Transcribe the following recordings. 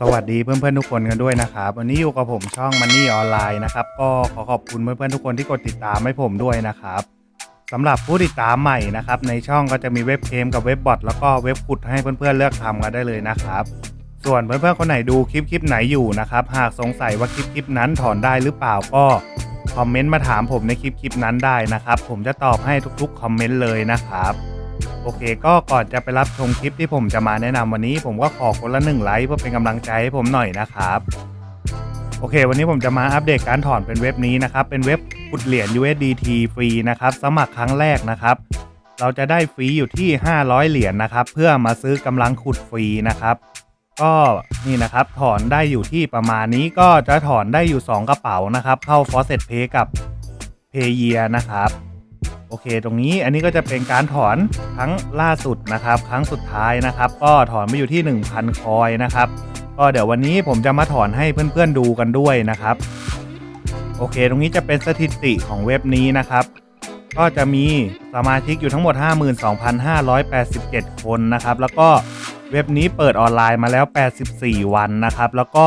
สวัสดีเพื่อนๆทุกคนกันด้วยนะครับ วันนี้อยู่กับผมช่องมันนี่ออนไลน์นะครับ ก็ขอขอบคุณเพื่อนๆทุกคนที่กดติดตามให้ผมด้วยนะครับสำหรับผู้ติดตามใหม่นะครับ ในช่องก็จะมีเว็บเกมกับเว็บบอทแล้วก็เว็บขุดให้เพื่อนๆเลือกทำกันได้เลยนะครับ ส่วนเพื่อนๆคนไหนดูคลิปคลิปไหนอยู่นะครับ หากสงสัยว่าคลิปคลิปนั้นถอนได้หรือเปล่าก็คอมเมนต์มาถามผมในคลิปคลิปนั้นได้นะครับ ผมจะตอบให้ทุกๆคอมเมนต์เลยนะครับ โอเค ก็ก่อนจะไปรับชมคลิปที่ผมจะมาแนะนำวันนี้ ผมก็ขอคนละหนึ่งไลค์เพื่อเป็นกำลังใจให้ผมหน่อยนะครับโอเค วันนี้ผมจะมาอัปเดตการถอนเป็นเว็บนี้นะครับเป็นเว็บขุดเหรียญ USDT ฟรีนะครับสมัครครั้งแรกนะครับเราจะได้ฟรีอยู่ที่ 500 เหรียญนะครับ เพื่อมาซื้อกำลังขุดฟรีนะครับ ก็นี่นะครับถอนได้อยู่ที่ประมาณนี้ก็จะถอนได้อยู่ 2 กระเป๋านะครับ เข้า f o s s e t Pay กับ p a y e a นะครับ อเค ตรงนี้อันนี้ก็จะเป็นการถอนครั้งล่าสุดนะครับ ครั้งสุดท้ายนะครับ ก็ถอนมาอยู่ที่ 1,000 คอยนะครับ ก็เดี๋ยววันนี้ผมจะมาถอนให้เพื่อนๆดูกันด้วยนะครับ โอเค ตรงนี้จะเป็นสถิติของเว็บนี้นะครับ ก็จะมีสมาชิกอยู่ทั้งหมด 52,587 คนนะครับ แล้วก็เว็บนี้เปิดออนไลน์มาแล้ว 84 วันนะครับ แล้วก็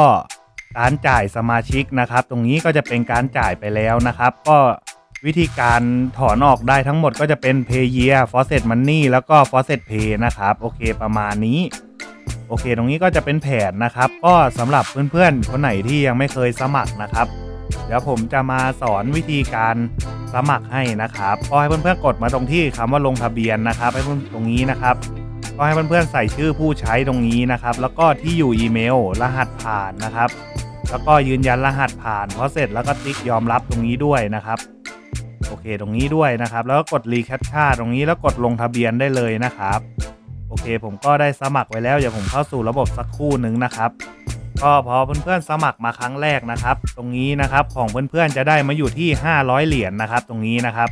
การจ่ายสมาชิกนะครับ ตรงนี้ก็จะเป็นการจ่ายไปแล้วนะครับ ก็ วิธีการถอนออกได้ทั้งหมดก็จะเป็น Pay Year Faucet Money แล้วก็ Faucet Pay นะครับ โอเคประมาณนี้โอเค ตรงนี้ก็จะเป็นแผนนะครับ ก็สำหรับเพื่อนๆ คนไหนที่ยังไม่เคยสมัครนะครับ เดี๋ยวผมจะมาสอนวิธีการสมัครให้นะครับ ก็ให้เพื่อนๆ กดมาตรงที่คำว่าลงทะเบียนนะครับ ให้เพื่อนตรงนี้นะครับ ก็ให้เพื่อนๆ ใส่ชื่อผู้ใช้ตรงนี้นะครับ แล้วก็ที่อยู่อีเมล รหัสผ่านนะครับ แล้วก็ยืนยันรหัสผ่านพอเสร็จแล้วก็ติ๊กยอมรับตรงนี้ด้วยนะครับ ตรงนี้ด้วยนะครับ แล้วก็กดรีแคปชั่นตรงนี้แล้วกดลงทะเบียนได้เลยนะครับ โอเค ผมก็ได้สมัครไว้แล้วเดี๋ยวผมเข้าสู่ระบบสักครู่หนึ่งนะครับ ก็พอเพื่อนๆสมัครมาครั้งแรกนะครับ ตรงนี้นะครับของเพื่อนๆจะได้มาอยู่ที่ 500 เหรียญนะครับ ตรงนี้นะครับ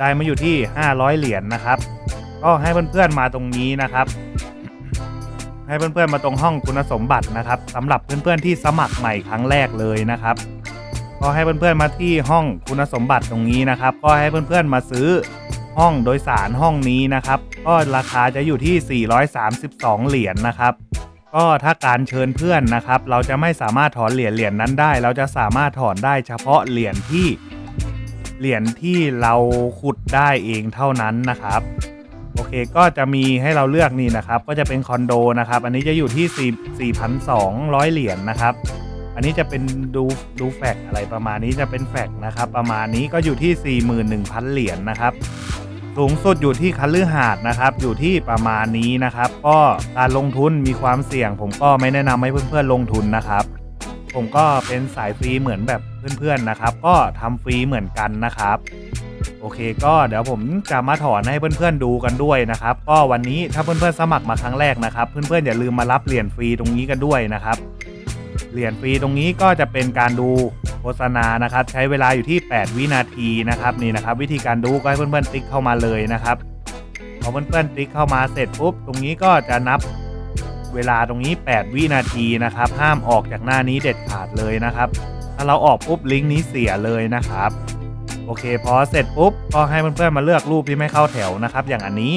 ได้มาอยู่ที่ 500 เหรียญนะครับ ก็ให้เพื่อนๆมาตรงนี้นะครับให้เพื่อนๆมาตรงห้องคุณสมบัตินะครับสำหรับเพื่อนๆที่สมัครใหม่ครั้งแรกเลยนะครับ ก็ให้เพื่อนๆมาที่ห้องคุณสมบัติตรงนี้นะครับ ก็ให้เพื่อนๆมาซื้อห้องโดยสารห้องนี้นะครับ ก็ราคาจะอยู่ที่ 432 เหรียญนะครับ ก็ถ้าการเชิญเพื่อนนะครับ เราจะไม่สามารถถอนเหรียญเหรียญนั้นได้ เราจะสามารถถอนได้เฉพาะเหรียญที่เหรียญที่เราขุดได้เองเท่านั้นนะครับโอเคก็จะมีให้เราเลือกนี่นะครับ ก็จะเป็นคอนโดนะครับ อันนี้จะอยู่ที่4 4,200 เหรียญนะครับ อันนี้จะเป็นดูดูแฟกอะไรประมาณนี้จะเป็นแฟกนะครับ ประมาณนี้ก็อยู่ที่ 41,000 เหรียญนะครับ สูงสุดอยู่ที่คันลือหาดนะครับ อยู่ที่ประมาณนี้นะครับ ก็การลงทุนมีความเสี่ยง ผมก็ไม่แนะนำให้เพื่อนๆลงทุนนะครับ ผมก็เป็นสายฟรีเหมือนแบบเพื่อนๆนะครับ ก็ทำฟรีเหมือนกันนะครับโอเคก็เดี๋ยวผมจะมาถอนให้เพื่อนๆดูกันด้วยนะครับ ก็วันนี้ถ้าเพื่อนๆสมัครมาครั้งแรกนะครับ เพื่อนๆอย่าลืมมารับเหรียญฟรีตรงนี้กันด้วยนะครับ เหรียญฟรีตรงนี้ก็จะเป็นการดูโฆษณานะครับ ใช้เวลาอยู่ที่ 8 วินาทีนะครับนี่นะครับ วิธีการดูก็ให้เพื่อนๆติ๊กเข้ามาเลยนะครับพอเพื่อนๆติ๊กเข้ามาเสร็จปุ๊บตรงนี้ก็จะนับเวลาตรงนี้ 8 วินาทีนะครับ ห้ามออกจากหน้านี้เด็ดขาดเลยนะครับ ถ้าเราออกปุ๊บลิงก์นี้เสียเลยนะครับ โอเคพอเสร็จปุ๊บก็ให้เพื่อนๆมาเลือกรูปที่ไม่เข้าแถวนะครับ อย่างอันนี้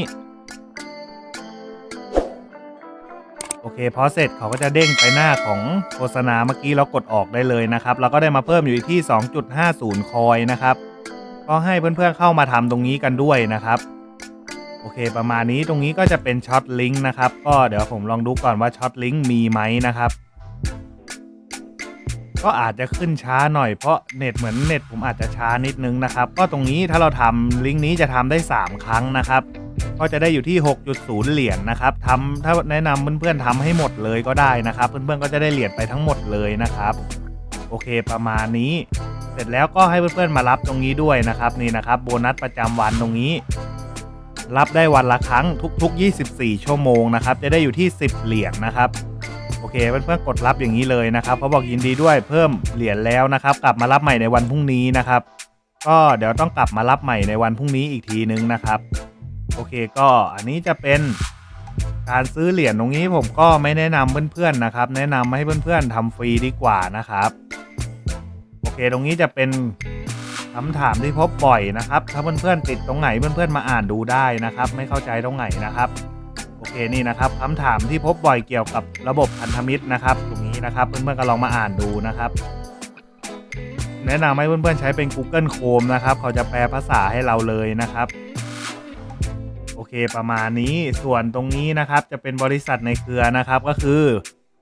อเคพอเสร็จเขาก็จะเด้งไปหน้าของโฆษณาเมื่อกี้เรากดออกได้เลยนะครับเราก็ได้มาเพิ่มอยู่ที่ 2.50 คอยนะครับ ก็ให้เพื่อนๆเข้ามาทำตรงนี้กันด้วยนะครับโอเค ประมาณนี้ตรงนี้ก็จะเป็นช็อตลิงก์นะครับ ก็เดี๋ยวผมลองดูก่อนว่าช็อตลิงก์มีไหมนะครับ ก็อาจจะขึ้นช้าหน่อยเพราะเน็ตเหมือนเน็ตผมอาจจะช้านิดนึงนะครับ ก็ตรงนี้ถ้าเราทำลิงก์นี้จะทำได้ 3 ครั้งนะครับ ก็จะได้อยู่ที่ 6.0 เหรียญนะครับทำถ้าแนะนำเพื่อนๆทำให้หมดเลยก็ได้นะครับ เพื่อนๆก็จะได้เหรียญไปทั้งหมดเลยนะครับ โอเคประมาณนี้ เสร็จแล้วก็ให้เพื่อนๆมารับตรงนี้ด้วยนะครับนี่นะครับโบนัสประจำวันตรงนี้ รับได้วันละครั้งทุก ๆ 24 ชั่วโมงนะครับ จะได้อยู่ที่ 10 เหรียญนะครับโอเคเพื่อนๆกดรับอย่างนี้เลยนะครับเขาบอกยินดีด้วยเพิ่มเหรียญแล้วนะครับ กลับมารับใหม่ในวันพรุ่งนี้นะครับ ก็เดี๋ยวต้องกลับมารับใหม่ในวันพรุ่งนี้อีกทีนึงนะครับ โอเคก็อันนี้จะเป็นการซื้อเหรียญตรงนี้ผมก็ไม่แนะนำเพื่อนๆนะครับ แนะนำให้เพื่อนๆทำฟรีดีกว่านะครับโอเคตรงนี้จะเป็นคำถามที่พบบ่อยนะครับ ถ้าเพื่อนๆติดตรงไหนเพื่อนๆมาอ่านดูได้นะครับ ไม่เข้าใจตรงไหนนะครับโอเคนี่นะครับคำถามที่พบบ่อยเกี่ยวกับระบบพันธมิตรนะครับ ตรงนี้นะครับ เพื่อนๆก็ลองมาอ่านดูนะครับ แนะนำให้เพื่อนๆใช้เป็น Google Chrome นะครับ เขาจะแปลภาษาให้เราเลยนะครับ เคประมาณนี้ส่วนตรงนี้นะครับจะเป็นบริษัทในเครือนะครับก็คือ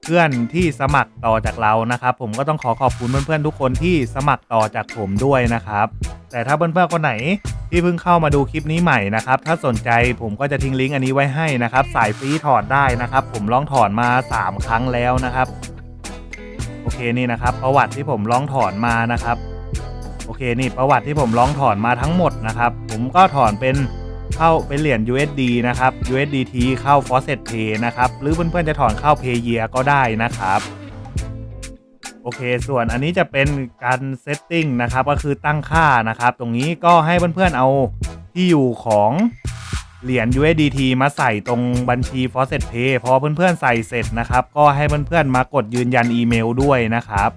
เพื่อนที่สมัครต่อจากเรานะครับ ผมก็ต้องขอขอบคุณเพื่อนๆทุกคนที่สมัครต่อจากผมด้วยนะครับ แต่ถ้าเพื่อนๆคนไหนที่เพิ่งเข้ามาดูคลิปนี้ใหม่นะครับ ถ้าสนใจผมก็จะทิ้งลิงก์อันนี้ไว้ให้นะครับ สายฟรีถอดได้นะครับ ผมลองถอนมา 3 ครั้งแล้วนะครับโอเคนี่นะครับ ประวัติที่ผมลองถอนมานะครับ โอเคนี่ประวัติที่ผมลองถอนมาทั้งหมดนะครับ ผมก็ถอนเป็น เข้าเป็นเหรียญ USD นะครับ USDT เข้า Faucet Pay นะครับ หรือเพื่อนๆจะถอนเข้า Payear ก็ได้นะครับโอเค ส่วนอันนี้จะเป็นการเซตติ้งนะครับ ก็คือตั้งค่านะครับ ตรงนี้ก็ให้เพื่อนๆเอาที่อยู่ของเหรียญ USDT มาใส่ตรงบัญชี Faucet Pay พอเพื่อนๆใส่เสร็จนะครับ ก็ให้เพื่อนๆมากดยืนยันอีเมลด้วยนะครับ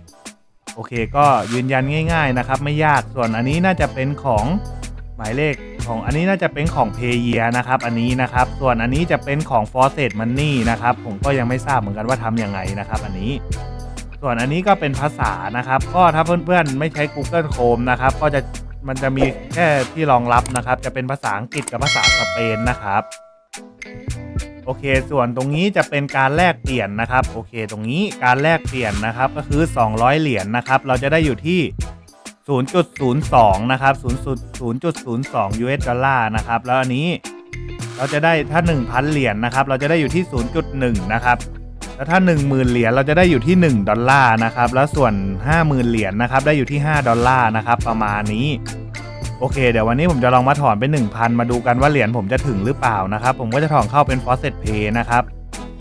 โอเค ก็ยืนยันง่าย ๆนะครับ ไม่ยาก ส่วนอันนี้น่าจะเป็นของหมายเลข ของอันนี้น่าจะเป็นของ p a y e r นะครับอันนี้นะครับ ส่วนอันนี้จะเป็นของ f o r c e t Money นะครับ ผมก็ยังไม่ทราบเหมือนกันว่าทำยังไงนะครับอันนี้ ส่วนอันนี้ก็เป็นภาษานะครับ ก็ถ้าเพื่อนๆไม่ใช้ Google Chrome นะครับ ก็จะมันจะมีแค่ที่รองรับนะครับ จะเป็นภาษาอังกฤษกับภาษาสเปนนะครับโอเค ส่วนตรงนี้จะเป็นการแลกเปลี่ยนนะครับ โอเค ตรงนี้การแลกเปลี่ยนนะครับ ก็คือ 200 เหรียญนะครับ เราจะได้อยู่ที่ 0.02 นะครับ 0.02 US ดอลลาร์นะครับ แล้วอันนี้เราจะได้ถ้า 1,000 เหรียญนะครับ เราจะได้อยู่ที่ 0.1 นะครับ แล้วถ้า 10,000 เหรียญเราจะได้อยู่ที่ 1 ดอลลาร์นะครับ แล้วส่วน 50,000 เหรียญนะครับ ได้อยู่ที่ 5 ดอลลาร์นะครับ ประมาณนี้ โอเค เดี๋ยววันนี้ผมจะลองมาถอนเป็น 1,000 มาดูกันว่าเหรียญผมจะถึงหรือเปล่านะครับ ผมก็จะถอนเข้าเป็น Faucet Pay นะครับ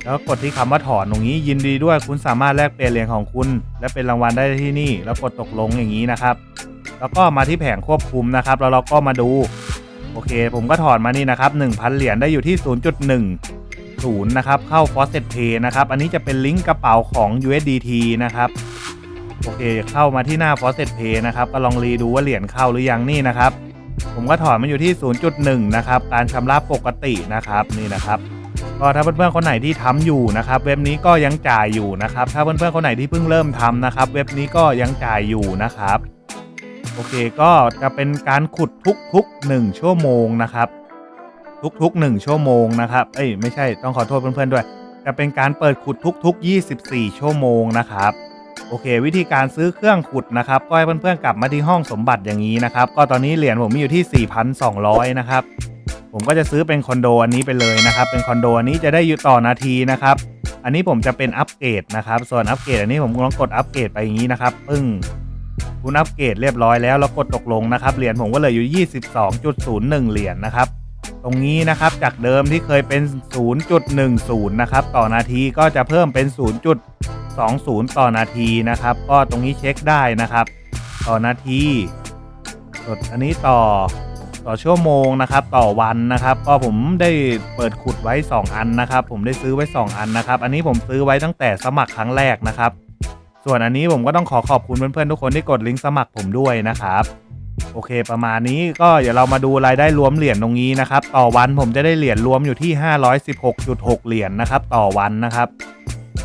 แล้วกดที่คำว่าถอนตรงนี้ยินดีด้วยคุณสามารถแลกเปลี่ยนเหรียญของคุณ และเป็นรางวัลได้ที่นี่ แล้วกดตกลงอย่างนี้นะครับ แล้วก็มาที่แผงควบคุมนะครับแล้วเราก็มาดู โอเค ผมก็ถอนมานี่นะครับ1,000 เหรียญได้อยู่ที่ 0.10นะครับเข้า Faucet Pay นะครับอันนี้จะเป็นลิงก์กระเป๋าของ USDT นะครับโอเคเข้ามาที่หน้า Faucet Pay นะครับก็ลองรีดูว่าเหรียญเข้าหรือยังนี่นะครับ ผมก็ถอนมาอยู่ที่ 0.1 นะครับการชำระปกตินะครับนี่นะครับ ก็ถ้าเพื่อนๆคนไหนที่ทำอยู่นะครับเว็บนี้ก็ยังจ่ายอยู่นะครับ ถ้าเพื่อนๆคนไหนที่เพิ่งเริ่มทำนะครับ เว็บนี้ก็ยังจ่ายอยู่นะครับโอเคก็จะเป็นการขุดทุกๆ1ชั่วโมงนะครับ ทุกๆ1ชั่วโมงนะครับเอ้ยไม่ใช่ต้องขอโทษเพื่อนๆด้วย จะเป็นการเปิดขุดทุกๆ 24 ชั่วโมงนะครับโอเค วิธีการซื้อเครื่องขุดนะครับ ก็ให้เพื่อนๆกลับมาที่ห้องสมบัติอย่างนี้นะครับ ก็ตอนนี้เหรียญผมมีอยู่ที่ 4,200 นะครับ ผมก็จะซื้อเป็นคอนโดอันนี้ไปเลยนะครับ เป็นคอนโดอันนี้จะได้อยู่ต่อนาทีนะครับ อันนี้ผมจะเป็นอัปเกรดนะครับ ส่วนอัปเกรดอันนี้ผมลองกดอัปเกรดไปอย่างนี้นะครับ ปึ้งคุณอัปเกรดเรียบร้อยแล้วแล้วกดตกลงนะครับ เหรียญผมก็เลืออยู่ 22.01 เหรียญนะครับ ตรงนี้นะครับจากเดิมที่เคยเป็น 0.10 นะครับ ต่อนาทีก็จะเพิ่มเป็น 0.20 ต่อนาทีนะครับ ก็ตรงนี้เช็คได้นะครับ ต่อนาทีส่วนอันนี้ต่อ ต่อชั่วโมงนะครับต่อวันนะครับ ก็ผมได้เปิดขุดไว้ 2 อันนะครับ ผมได้ซื้อไว้ 2 อันนะครับ อันนี้ผมซื้อไว้ตั้งแต่สมัครครั้งแรกนะครับ ส่วนอันนี้ผมก็ต้องขอขอบคุณเพื่อนๆทุกคนที่กดลิงก์สมัครผมด้วยนะครับโอเค ประมาณนี้ก็เดี๋ยวเรามาดูรายได้รวมเหรียญตรงนี้นะครับ ต่อวันผมจะได้เหรียญรวมอยู่ที่ 516.6 เหรียญนะครับ ต่อวันนะครับ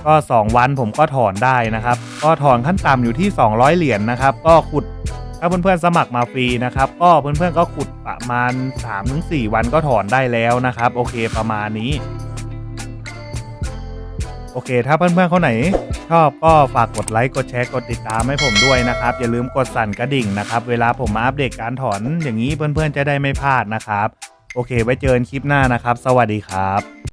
ก็ 2 วันผมก็ถอนได้นะครับ ก็ถอนขั้นต่ำอยู่ที่ 200 เหรียญนะครับ ก็ขุด ถ้าเพื่อนๆสมัครมาฟรีนะครับก็เพื่อนๆก็ขุดประมาณ 3-4 วันก็ถอนได้แล้วนะครับ โอเคประมาณนี้ โอเค ถ้าเพื่อนๆคนไหน ชอบก็ฝากกดไลค์กดแชร์กดติดตามให้ผมด้วยนะครับ อย่าลืมกดสั่นกระดิ่งนะครับ เวลาผมมาอัปเดตการถอนอย่างนี้เพื่อนๆจะได้ไม่พลาดนะครับ โอเค ไว้เจอกันคลิปหน้านะครับ สวัสดีครับ